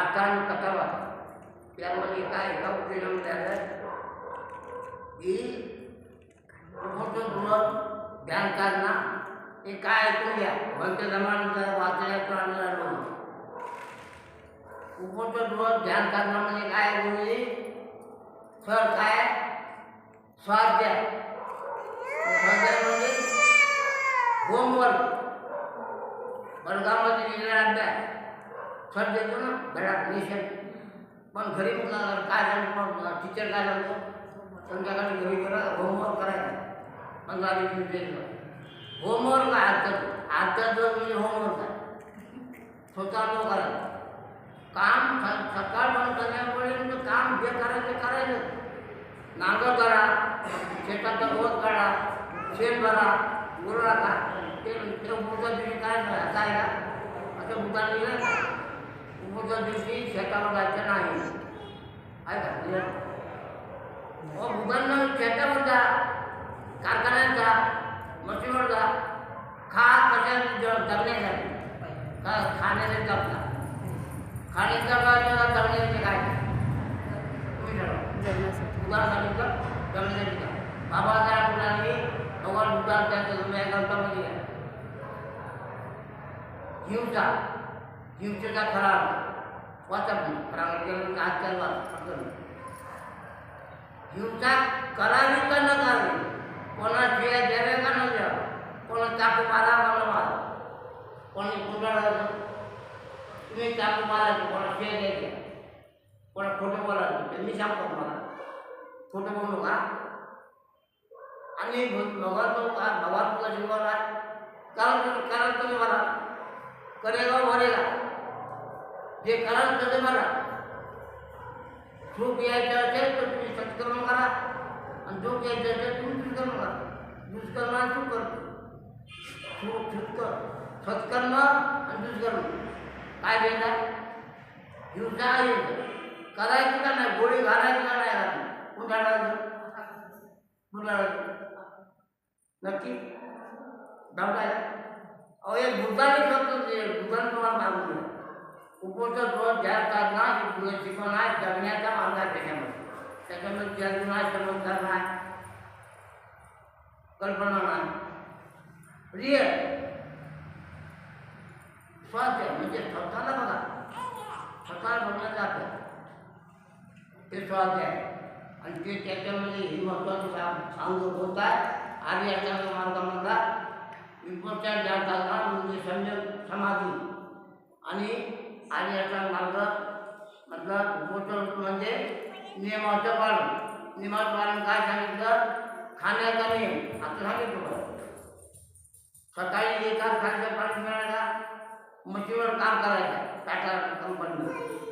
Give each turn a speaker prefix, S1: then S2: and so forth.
S1: राजकारण कथावा त्यामध्ये काय एका उपक्रम झालं की मोठं दोन ध्यान काढणं हे काय ऐकून घ्या भक्त जमानचा वाचण्याचं आणलं उपचं दोन ध्यान काढणं म्हणजे काय बोलली सर काय स्वाध्याय स्वाध्याय म्हणजे होमवर्क वर्गामध्ये दिलेला अभ्यास सर देतो ना घरात निषेध पण घरी मुलाला काय झालं पण टीचर काय झालं संध्याकाळी घरी करा होमवर्क करायचं पंधरा वीस मिनिट होमवर्क आहे आजचा आजचा जो म्हणजे होमवर्क आहे स्वतः तो करायचा काम स- सकाळपासून संध्याकाळपर्यंत काम जे करायचं ते करायचं नांगर करा शेताचा गवत काढा शेण भरा गुरु राखा ते ते उपचा काय काय का असं भूतान ना उपचा दिवशी शेतावर जायचं नाही आहे का भूतान शेतावर जा कारखान्यात जा मशीनवर जा खा कशा जगण्यासाठी का खाण्यासाठी जगता खाण्याचा काय जगण्यासाठी काय तुम्ही ठरवा उदाहरण सांगितलं जगण्यासाठी का बाबासाहेब फुलांनी भगवान बुद्धांच्या या ग्रंथामध्ये आहे हिंसा हिंसेचा खरा अर्थ वाचा पण खरा अर्थ केलं तर आजकाल वाच हिंसा करावी का न करावी कोणा कोणाशिवाय द्यावे का न द्यावं कोणा चाकू मारा का न मारा. कोणी कुंडाळायचं तुम्ही चाकू मारायचे कोणा शिया द्यायचे कोणा खोटं बोलायचं ते मी सांगतो तुम्हाला खोटं बोलू का? आणि भगवान भगवान तुला शिकवला कारण कारण तुम्ही मला करेगा जे कराल तसे मला सुख यायचं असेल तर तुम्ही सत्कर्म करा आणि दुःख यायचं असेल तुम्ही दुष्कर्म करा। दुष्कर्म सुख करतो सुख सुटकर सत्कर्म आणि दुष्कर्म। काय द्यायचा हिंसा हिंसा करायची का नाही गोळी घालायची का नाही घालायची कुंडाळायचं कुंडाळायचं नक्की? आहे अहो एक भूतानी शब्द ते उपोषण रोज पुढे शिकवण आहे जगण्याचा मार्ग आहे त्याच्यामध्ये त्याच्यामध्ये जग नाही समजदार नाही कल्पना नाही रिअल स्वाध्याय म्हणजे स्वतःला बघा स्वतःला बघण्याचा अभ्यास ते स्वाध्याय आणि ते त्याच्यामध्ये ही महत्वाची सांग होत आहे आर्य अष्टांग मार्गामधला विपचार ज्या चालणार म्हणजे संयम समाधी आणि आणि याचा मार्ग मधला उपचार म्हणजे नियमाचं पालन. नियमाचं पालन काय सांगितलं? खाण्याचा नियम. असं सांगितलं सकाळी एकाच खाण्याचं पाणी मिळायला मशीनवर काम करायचं. टाटा कंपनीमध्ये